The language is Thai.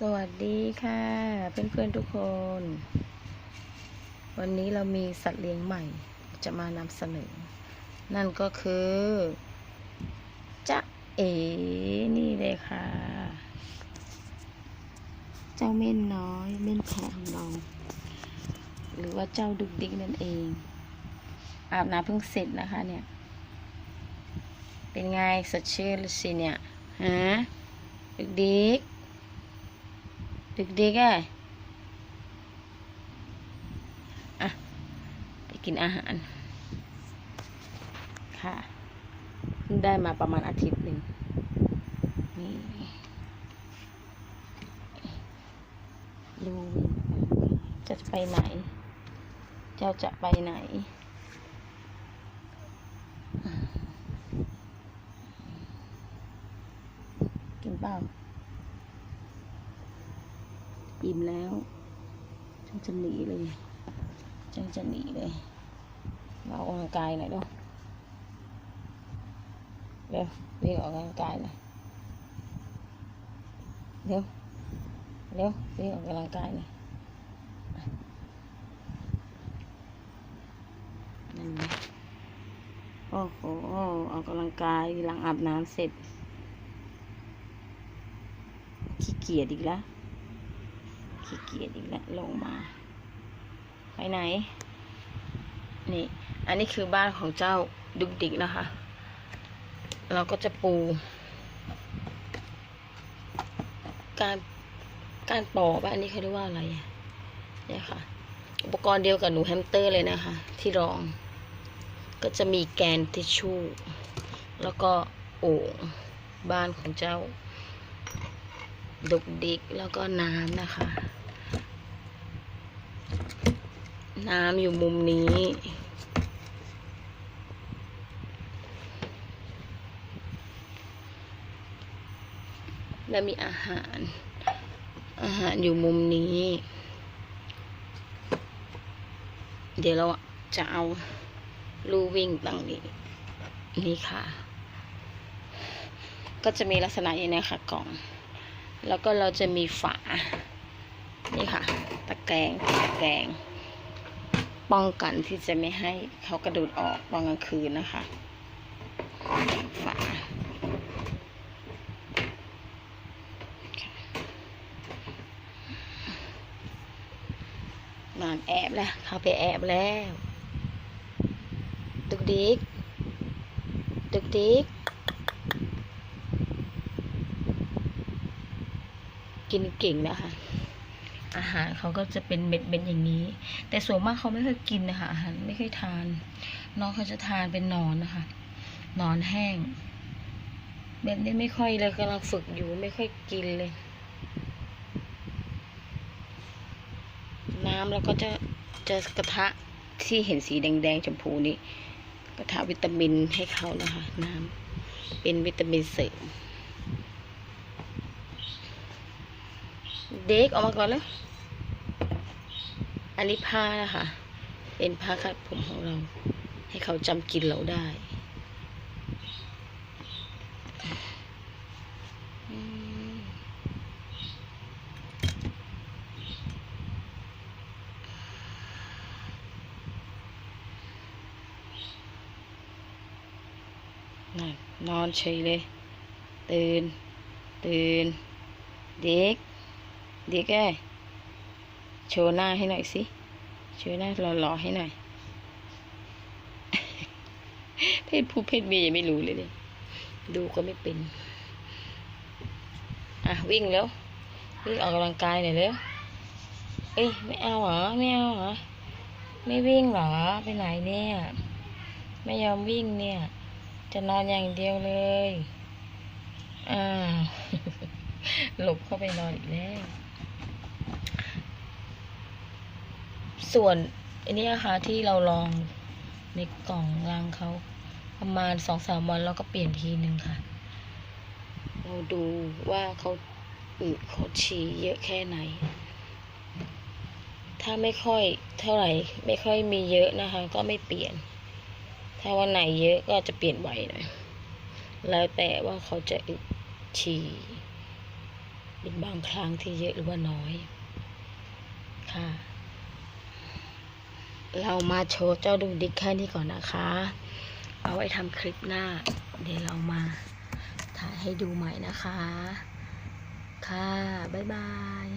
สวัสดีค่ะ เพื่อนๆทุกคน วันนี้เรามีสัตว์เลี้ยงใหม่จะมานำเสนอ นั่นก็คือจ๊ะเอ๋นี่เลยค่ะ เจ้าเม่นน้อยเม่นแพะของเรา หรือว่าเจ้าดุกดิกนั่นเอง อาบน้ำเพิ่งเสร็จนะคะเนี่ย เป็นไงสดชื่นสิเนี่ยฮะดุกดิก เด็กๆอะอะไปกินอาหาร ค่ะได้มาประมาณอาทิตย์หนึ่งนี่ดูจะไปไหน เจ้าจะไปไหนกินเปล่า อิ่มแล้วจังจะหนีเลยจังจะหนีเลยมาออกกำลังกายหน่อยเนาะเร็ววิ่งออกกำลังกายหน่อยเร็วเร็ววิ่งออกกำลังกายหน่อยนั่นไงโอ้โหออกกำลังกายหลังอาบน้ำเสร็จขี้เกียจอีกแล้ว ขี้เกียจอีกแล้วลงมา ไปไหน นี่ อันนี้คือบ้านของเจ้าดุกดิกนะคะ เราก็จะปู การการปอบ้านนี้เขาเรียกว่าอะไรเนี่ยค่ะ อุปกรณ์เดียวกับหนูแฮมสเตอร์เลยนะคะ ที่รอง ก็จะมีแกนทิชชู่แล้วก็โอ่งบ้านของเจ้าดุกดิกแล้วก็น้ำนะคะ น้ำอยู่มุมนี้ แล้วมีอาหาร อาหารอยู่มุมนี้ เดี๋ยวเราจะเอาลู่วิ่งตั้งนี้ นี่ค่ะ ก็จะมีลักษณะอย่างนี้ค่ะกล่อง แล้วก็เราจะมีฝา นี่ค่ะ ตะแกรงตะแกรง ป้องกันที่จะไม่ให้เขากระโดดออกตอนกลางคืนนะคะฝานอนแอบแล้ว เขาไปแอบแล้ว ดุกดิกดุกดิกกินเก่งนะคะ อาหารเขาก็จะเป็นเม็ดเม็ดอย่างนี้ แต่ส่วนมากเขาไม่เคอยกินนะคะอาหารไม่เคยทาน น้องเขาจะทานเป็นนอนนะคะนอนแห้ง แบบนี้ไม่ค่อยเลยกำลังฝึกอยู่ไม่ค่อยกินเลย น้ำแล้วก็จะจะกระทะที่เห็นสีแดงๆชมพูนี้กระทะวิตามินให้เขานะคะ น้ำเป็นวิตามินเสริม เด็กออกมาก่อนแล้วอันนี้ผ้านะคะ เป็นผ้าคาดผมของเรา ให้เขาจำกลินเราได้นอนนอนเฉยเลย ตื่น ตื่น เด็ก เด็กโชว์หน้าให้หน่อยสิ โชว์หน้าหล่อๆให้หน่อย เพศผู้เพศเมียยังไม่รู้เลยเนี่ยดูก็ไม่เป็น อะวิ่งแล้ว วิ่งออกกำลังกายหน่อยเร็วเอ้ยไม่เอาเหรอ ไม่เอาเหรอ ไม่วิ่งเหรอ ไปไหนเนี่ย ไม่ยอมวิ่งเนี่ย จะนอนอย่างเดียวเลย อ่าวหลบเข้าไปนอนอีกแล้ว ส่วนอันนี้นะคะที่เราลองในกล่องรังเขาประมาณสองสามวันแล้วก็เปลี่ยนทีหนึ่งค่ะ เราดูว่าเขาอึเขาฉี่เยอะแค่ไหน ถ้าไม่ค่อยเท่าไหร่ ไม่ค่อยมีเยอะนะคะ ก็ไม่เปลี่ยน ถ้าวันไหนเยอะก็จะเปลี่ยนบ่อยหน่อยแล้วแต่ว่าเขาจะอึฉี่เป็นบางครั้งที่เยอะหรือว่าน้อยค่ะ เรามาโชว์เจ้าดูดิกแค่นี้ก่อนนะคะ เอาไว้ทำคลิปหน้า เดี๋ยวเรามาถ่ายให้ดูใหม่นะคะ ค่ะ บ๊ายบาย